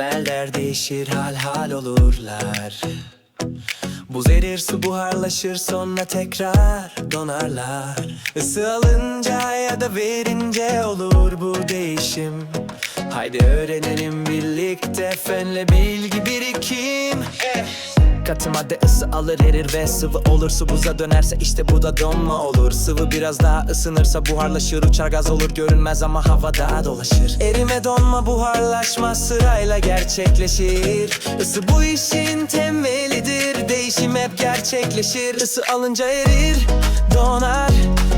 Temeller değişir hal hal olurlar. Buz erir su buharlaşır sonra tekrar donarlar. Isı alınca ya da verince olur bu değişim Haydi öğrenelim birlikte fenle bilgi birikim. Katı madde ısı alır erir ve sıvı olur. Su buza dönerse işte bu da donma olur. Sıvı biraz daha ısınırsa buharlaşır Uçar gaz olur. Görünmez ama havada dolaşır. Erime donma buharlaşma sırayla gerçekleşir. Isı bu işin temelidir Değişim hep gerçekleşir. Isı alınca erir, donar,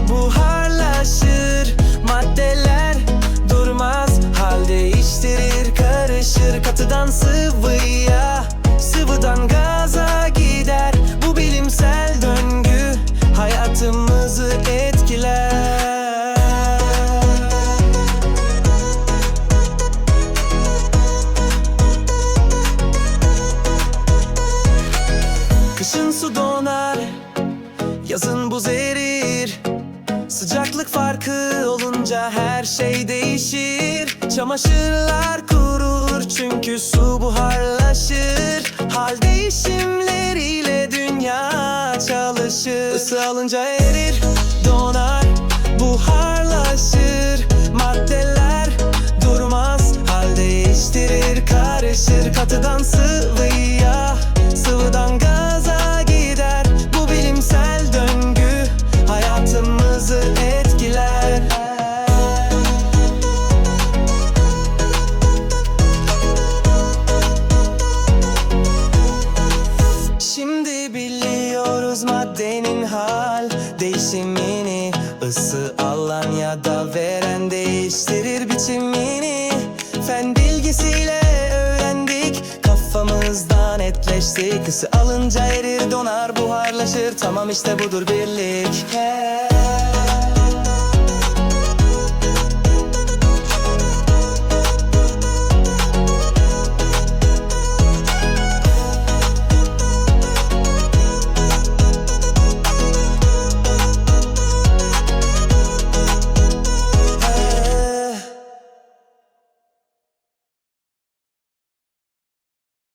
buharlaşır sıvıya Sıvıdan gaza gider. Bu bilimsel döngü Hayatımızı etkiler. Kışın su donar Yazın buz erir Sıcaklık farkı olunca her şey değişir. Çamaşırlar kurur çünkü su buharlaşır. Hal değişimleriyle dünya çalışır. Isı alınca erir, donar, buharlaşır değişimini Isı alan ya da veren değiştirir biçimini. Fen bilgisiyle öğrendik kafamızdan netleştik. Isı alınca erir donar buharlaşır. Tamam işte budur birlik. Hey.